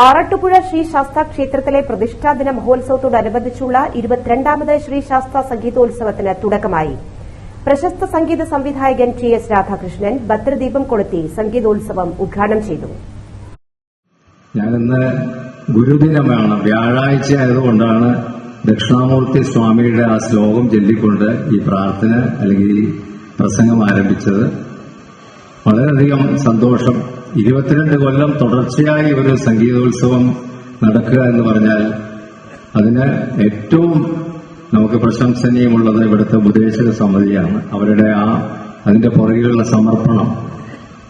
ആറട്ടുപുഴ ശ്രീ ശാസ്ത ക്ഷേത്രത്തിലെ പ്രതിഷ്ഠാദിന മഹോത്സവത്തോടനുബന്ധിച്ചുള്ള ഇരുപത്തിരണ്ടാമത് ശ്രീ ശാസ്ത സംഗീതോത്സവത്തിന് തുടക്കമായി. പ്രശസ്ത സംഗീത സംവിധായകൻ ടി എസ് രാധാകൃഷ്ണൻ ഭദ്രദീപം കൊളുത്തി സംഗീതോത്സവം ഉദ്ഘാടനം ചെയ്തു. ഞാനിന്ന് ഗുരുദിനമാണ്. വ്യാഴാഴ്ച ആയതുകൊണ്ടാണ് ദക്ഷിണാമൂർത്തി സ്വാമിയുടെ ആ ശ്ലോകം ചൊല്ലിക്കൊണ്ട് ഈ പ്രാർത്ഥന അല്ലെങ്കിൽ പ്രസംഗം ആരംഭിച്ചത്. വളരെയധികം സന്തോഷം. ഇരുപത്തിരണ്ട് കൊല്ലം തുടർച്ചയായി ഒരു സംഗീതോത്സവം നടക്കുക എന്ന് പറഞ്ഞാൽ അതിന് ഏറ്റവും നമുക്ക് പ്രശംസനീയമുള്ളത് ഇവിടുത്തെ ഉപദേശക സമിതിയാണ്. അവരുടെ ആ അതിന്റെ പുറകിലുള്ള സമർപ്പണം.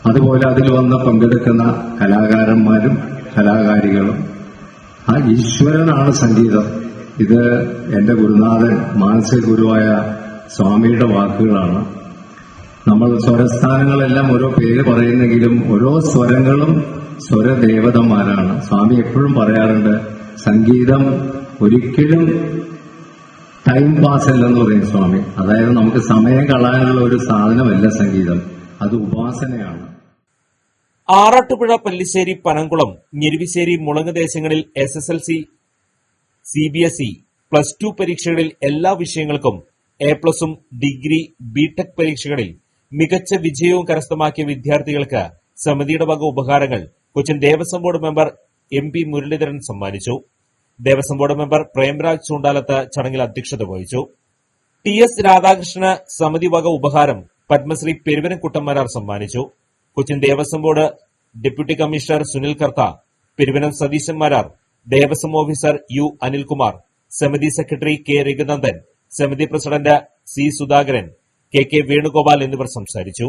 അതുപോലെ അതിൽ വന്ന് പങ്കെടുക്കുന്ന കലാകാരന്മാരും കലാകാരികളും. ആ ഈശ്വരനാണ് സംഗീതം. ഇത് എന്റെ ഗുരുനാഥൻ മാനസിക ഗുരുവായ സ്വാമിയുടെ വാക്കുകളാണ്. നമ്മൾ സ്വരസ്ഥാനങ്ങളെല്ലാം ഓരോ പേര് പറയുന്നെങ്കിലും ഓരോ സ്വരങ്ങളും സ്വരദേവതന്മാരാണ്. സ്വാമി എപ്പോഴും പറയാറുണ്ട് സംഗീതം ഒരിക്കലും ടൈം പാസ് അല്ലെന്ന് പറയും സ്വാമി. അതായത് നമുക്ക് സമയം കളയാനുള്ള ഒരു സാധനമല്ല സംഗീതം. അത് ഉപാസനയാണ്. ആറാട്ടുപുഴ പല്ലിശ്ശേരി പനങ്കുളം ഞെരുവിശ്ശേരി മുളങ്ങ് ദേശങ്ങളിൽ S S L C C B S E plus two പരീക്ഷകളിൽ എല്ലാ വിഷയങ്ങൾക്കും എ പ്ലസും ഡിഗ്രി ബിടെക് പരീക്ഷകളിൽ മികച്ച വിജയവും കരസ്ഥമാക്കിയ വിദ്യാർത്ഥികൾക്ക് സമിതിയുടെ വക ഉപഹാരങ്ങൾ Cochin Devaswom board member M P Muraleedharan സമ്മാനിച്ചു. ദേവസ്വം ബോർഡ് മെമ്പർ പ്രേംരാജ് ചൂണ്ടാലത്ത് ചടങ്ങിൽ അധ്യക്ഷത വഹിച്ചു. ടി എസ് രാധാകൃഷ്ണന് സമിതി വക ഉപഹാരം പത്മശ്രീ പെരുവനം കുട്ടന്മാരാർ സമ്മാനിച്ചു. Cochin Devaswom board deputy commissioner Sunil Kartha Peruvanam Satheesanmarar Devaswom officer U Anilkumar സമിതി സെക്രട്ടറി കെ രഘുനന്ദൻ സമിതി president C Sudhakaran K K Venugopal എന്നിവർ സംസാരിച്ചു